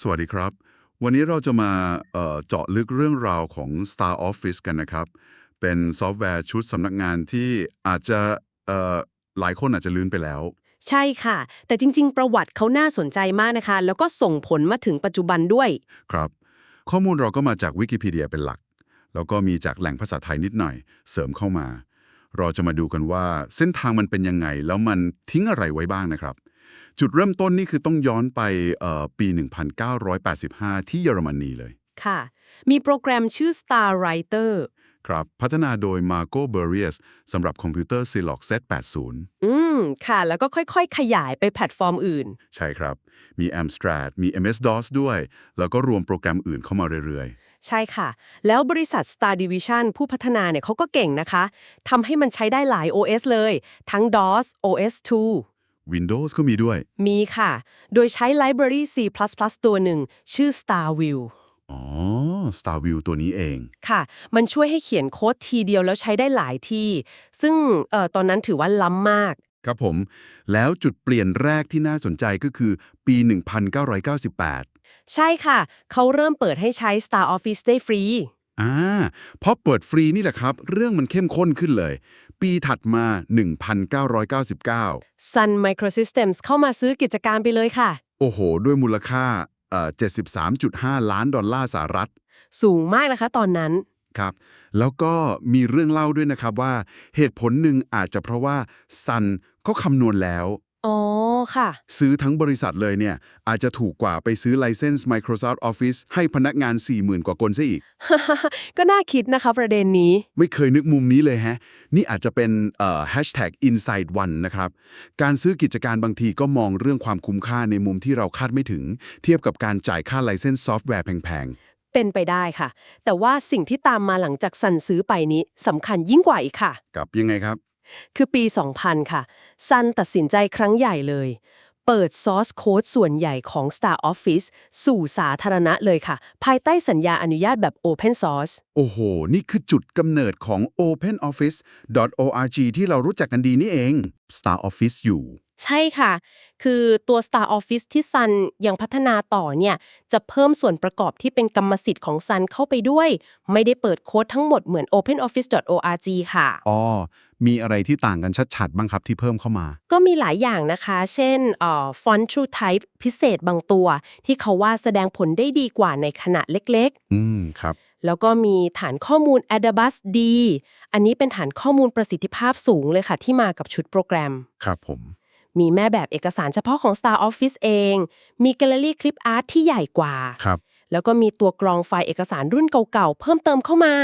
สวัสดีครับ วันนี้เราจะมาเอ่อเจาะลึกเรื่องราวของ Star Office กันนะครับ เป็นซอฟต์แวร์ชุดสำนักงานที่อาจจะเอ่อหลายคนอาจจะลืมไปแล้ว ใช่ค่ะ แต่จริง ๆ ประวัติเขาน่าสนใจมากนะคะ แล้วก็ส่งผลมาถึงปัจจุบันด้วย ครับ ข้อมูลเราก็มาจากวิกิพีเดียเป็นหลัก แล้วก็มีจากแหล่งภาษาไทยนิดหน่อย เสริมเข้ามา เราจะมาดูกันว่าเส้นทางมันเป็นยังไง แล้วมันทิ้งอะไรไว้บ้างนะครับ จุดเริ่มต้นนี่คือต้องย้อนไปเอ่อปี 1985 ที่เยอรมนีเลย ค่ะ มีโปรแกรมชื่อ Star Writer ครับพัฒนาโดย Marco b u r r i u s สำหรับคอมพิวเตอร์ Zilog Z80 อืม ค่ะ แล้วก็ค่อยๆ ขยายไปแพลตฟอร์มอื่น ใช่ครับ มี Amstrad มี MS-DOS ด้วย แล้วก็รวมโปรแกรมอื่นเข้ามาเรื่อยใช่ค่ะ แล้วบริษัท Star Division ผู้พัฒนาเนี่ยเขาก็เก่งนะคะทำให้มันใช้ได้หลาย OS เลย ทั้ง DOS OS2 ๆ Windows ก็มีด้วย มีค่ะ โดยใช้ Library C++ ตัวหนึ่ง ชื่อ StarView อ๋อ StarView ตัวนี้เอง ค่ะ มันช่วยให้เขียนโค้ดทีเดียวแล้วใช้ได้หลายที่ ซึ่งเอ่อตอนนั้นถือว่าล้ำมาก ครับผม แล้วจุดเปลี่ยนแรกที่น่าสนใจก็คือปี 1998 ใช่ค่ะ เขาเริ่มเปิดให้ใช้ Star Office ได้ฟรี อ่าพอเปิดฟรีนี่แหละครับ เรื่องมันเข้มข้นขึ้นเลย ปีถัดมา 1999 Sun Microsystems เข้ามาซื้อกิจการไปเลยค่ะ โอ้โห ด้วยมูลค่าเอ่อ73.5 ล้านดอลลาร์สหรัฐ สูงมากนะคะตอนนั้น ครับ แล้วก็มีเรื่องเล่าด้วยนะครับว่าเหตุผลหนึ่งอาจจะเพราะว่าซันเขาคำนวณแล้ว อ๋อ ค่ะ ซื้อทั้งบริษัทเลยเนี่ย อาจจะถูกกว่าไปซื้อไลเซนส์ Microsoft Office ให้พนักงาน 40,000 กว่าคนซะอีก ก็น่าคิดนะคะประเด็นนี้ ไม่เคยนึกมุมนี้เลยแฮะ นี่อาจจะเป็นเอ่อ hashtag inside one นะครับ การซื้อกิจการบางทีก็มองเรื่องความคุ้มค่าในมุมที่เราคาดไม่ถึง เทียบกับการจ่ายค่าไลเซนส์ซอฟต์แวร์แพงเป็นไปได้ค่ะ แต่ว่าสิ่งที่ตามมาหลังจากซันซื้อไปนี้สำคัญยิ่งกว่าอีกค่ะๆกับยังไงครับ คือปี 2000 ค่ะ ซันตัดสินใจครั้งใหญ่เลย เปิดซอสโค้ดส่วนใหญ่ของ Star Office สู่สาธารณะเลยค่ะ ภายใต้สัญญาอนุญาตแบบ Open Source โอ้โห นี่คือจุดกำเนิดของ openoffice.org ที่เรารู้จักกันดีนี่เอง Star Office อยู่ ใช่ค่ะ คือตัว Star Office ที่ซันยังพัฒนาต่อเนี่ยจะเพิ่มส่วนประกอบที่เป็นกรรมสิทธิ์ของซันเข้าไปด้วย ไม่ได้เปิดโค้ดทั้งหมดเหมือน openoffice.org ค่ะ อ๋อ มีอะไรที่ต่างกันชัดๆ บ้างครับที่เพิ่มเข้ามา ก็มีหลายอย่างนะคะ เช่นเอ่อ font true type พิเศษบางตัว ที่เขาว่าแสดงผลได้ดีกว่าในขนาดเล็กอืมครับๆแล้วก็มีฐานข้อมูล Adabus D อันนี้เป็นฐานข้อมูลประสิทธิภาพสูงเลยค่ะ ที่มากับชุดโปรแกรม ครับผม มีแม่แบบเอกสารเฉพาะของ Star Office เอง มีแกลเลอรี่คลิปอาร์ตที่ใหญ่กว่า ครับ แล้วก็มีตัวกรองไฟล์เอกสารรุ่นเก่าๆ เพิ่มเติมเข้ามา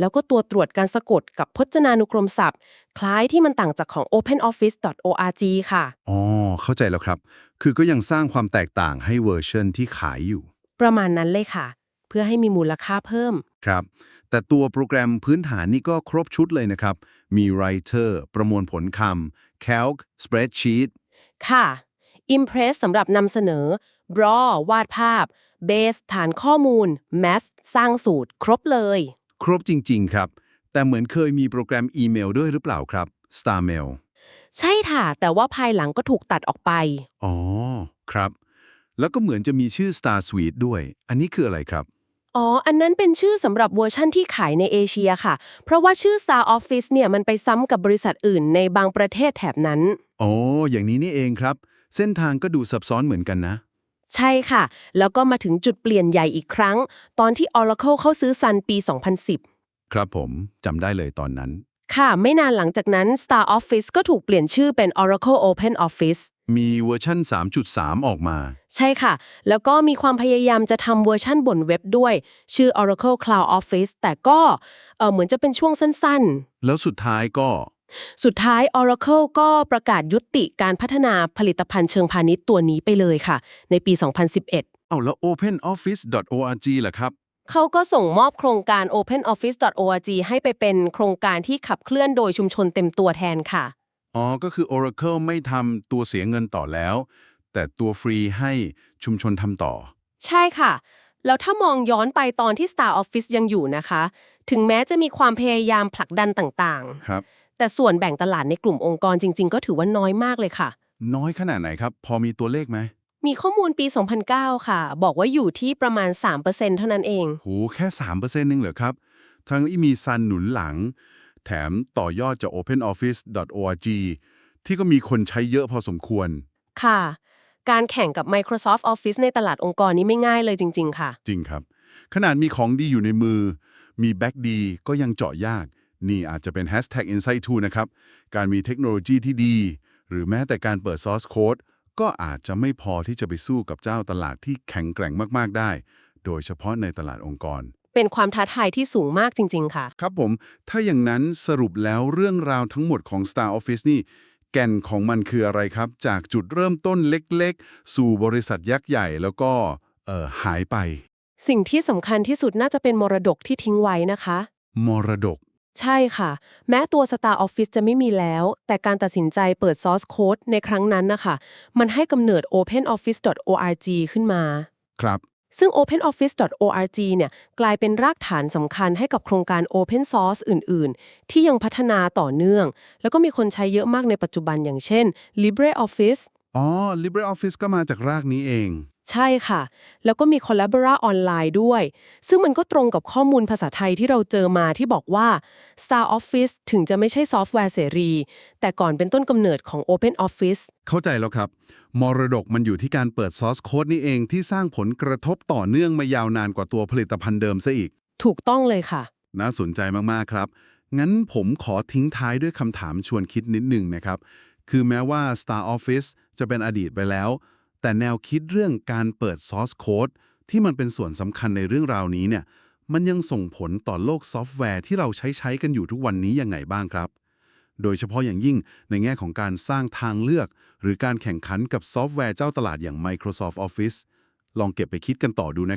แล้วก็ตัวตรวจการสะกดกับพจนานุกรมศัพท์ คล้ายที่มันต่างจากของ openoffice.org ค่ะ อ๋อ เข้าใจแล้วครับ คือก็ยังสร้างความแตกต่างให้เวอร์ชันที่ขายอยู่ ประมาณนั้นเลยค่ะ เพื่อให้มีมูลค่าเพิ่ม ครับ แต่ตัวโปรแกรมพื้นฐานนี่ก็ครบชุดเลยนะครับ มี Writer ประมวลผลคำ Calc Spreadsheet ค่ะ Impress สำหรับนำเสนอ Draw วาดภาพ Base ฐานข้อมูล Math สร้างสูตร ครบเลย ครบจริง ๆ ครับ แต่เหมือนเคยมีโปรแกรมอีเมลด้วยหรือเปล่าครับ Starmail ใช่ค่ะ แต่ว่าภายหลังก็ถูกตัดออกไป อ๋อ ครับ แล้วก็เหมือนจะมีชื่อ Star Suite ด้วย อันนี้คืออะไรครับ อ๋อ อันนั้นเป็นชื่อสำหรับเวอร์ชั่นที่ขายในเอเชียค่ะ เพราะว่าชื่อ Star Office เนี่ยมันไปซ้ำกับบริษัทอื่นในบางประเทศแถบนั้น อ๋อ อย่างนี้นี่เองครับ เส้นทางก็ดูซับซ้อนเหมือนกันนะ ใช่ค่ะ แล้วก็มาถึงจุดเปลี่ยนใหญ่อีกครั้ง ตอนที่ Oracle เข้าซื้อ Sun ปี 2010 ครับผมจำได้เลยตอนนั้น ค่ะ ไม่นานหลังจากนั้น Star Office ก็ถูกเปลี่ยนชื่อเป็น Oracle Open Office มีเวอร์ชั่น 3.3 ออกมา ใช่ค่ะ แล้วก็มีความพยายามจะทำเวอร์ชั่นบนเว็บด้วย ชื่อ Oracle Cloud Office แต่ก็เอ่อเหมือนจะเป็นช่วงสั้นๆ แล้วสุดท้ายก็ สุดท้าย Oracle ก็ประกาศยุติการพัฒนาผลิตภัณฑ์เชิงพาณิชย์ตัวนี้ไปเลยค่ะ ในปี 2011 เอาแล้ว openoffice.org ล่ะครับเขาก็ส่งมอบโครงการ openoffice.org ให้ไปเป็นโครงการที่ขับเคลื่อนโดยชุมชนเต็มตัวแทนค่ะ อ๋อ ก็คือ Oracle ไม่ทำตัวเสียเงินต่อแล้ว แต่ตัวฟรีให้ชุมชนทำต่อ ใช่ค่ะ แล้วถ้ามองย้อนไปตอนที่ Star Office ยังอยู่นะคะ ถึงแม้จะมีความพยายามผลักดันต่างครับๆแต่ส่วนแบ่งตลาดในกลุ่มองค์กรจริง ๆ ก็ถือว่าน้อยมากเลยค่ะ น้อยขนาดไหนครับ พอมีตัวเลขไหมมีข้อมูลปี 2009 ค่ะ บอกว่าอยู่ที่ประมาณ 3%เท่านั้นเอง โห แค่3%เองเหรอครับ ทั้งที่มีซันหนุนหลัง แถมต่อยอดจาก openoffice.org ที่ก็มีคนใช้เยอะพอสมควร ค่ะ การแข่งกับ Microsoft Office ในตลาดองค์กรนี้ไม่ง่ายเลยจริง ๆ ค่ะ จริงครับ ขนาดมีของดีอยู่ในมือ มีแบ็กดีก็ยังเจาะยาก นี่อาจจะเป็น Hashtag Insight 2นะครับ การมีเทคโนโลยีที่ดี หรือแม้แต่การเปิด Source Code ก็อาจจะไม่พอที่จะไปสู้กับเจ้าตลาดที่แข็งแกร่งมาก ๆ ได้ โดยเฉพาะในตลาดองค์กร เป็นความท้าทายที่สูงมากจริง ๆ ค่ะ ครับผม ถ้าอย่างนั้นสรุปแล้วเรื่องราวทั้งหมดของ Star Office นี่ แก่นของมันคืออะไรครับ จากจุดเริ่มต้นเล็กๆ สู่บริษัทยักษ์ใหญ่แล้วก็เอ่อหายไป สิ่งที่สำคัญที่สุดน่าจะเป็นมรดกที่ทิ้งไว้นะคะ มรดก ใช่ค่ะ แม้ตัว Star Office จะไม่มีแล้ว แต่การตัดสินใจเปิด Source Code ในครั้งนั้นนะคะ มันให้กำเนิด OpenOffice.org ขึ้นมา ครับ ซึ่ง OpenOffice.org เนี่ยกลายเป็นรากฐานสำคัญให้กับโครงการ Open Source อื่น ๆ ที่ยังพัฒนาต่อเนื่อง แล้วก็มีคนใช้เยอะมากในปัจจุบันอย่างเช่น LibreOffice อ๋อ LibreOffice ก็มาจากรากนี้เอง ใช่ค่ะ แล้วก็มี Collabora ออนไลน์ด้วย ซึ่งมันก็ตรงกับข้อมูลภาษาไทยที่เราเจอมาที่บอกว่า Star Office ถึงจะไม่ใช่ซอฟต์แวร์เสรี แต่ก่อนเป็นต้นกำเนิดของ Open Office เข้าใจแล้วครับ มรดกมันอยู่ที่การเปิด Source Code นี่เองที่สร้างผลกระทบต่อเนื่องมายาวนานกว่าตัวผลิตภัณฑ์เดิมซะอีก ถูกต้องเลยค่ะ น่าสนใจมากๆครับ งั้นผมขอทิ้งท้ายด้วยคำถามชวนคิดนิดหนึ่งนะครับ คือแม้ว่า Star Office จะเป็นอดีตไปแล้ว แต่แนวคิดเรื่องการเปิด Source Code ที่มันเป็นส่วนสำคัญในเรื่องราวนี้เนี่ย มันยังส่งผลต่อโลกซอฟต์แวร์ที่เราใช้ใช้กันอยู่ทุกวันนี้ยังไงบ้างครับ โดยเฉพาะอย่างยิ่งในแง่ของการสร้างทางเลือก หรือการแข่งขันกับซอฟต์แวร์เจ้าตลาดอย่าง Microsoft Office ลองเก็บไปคิดกันต่อดูนะครับ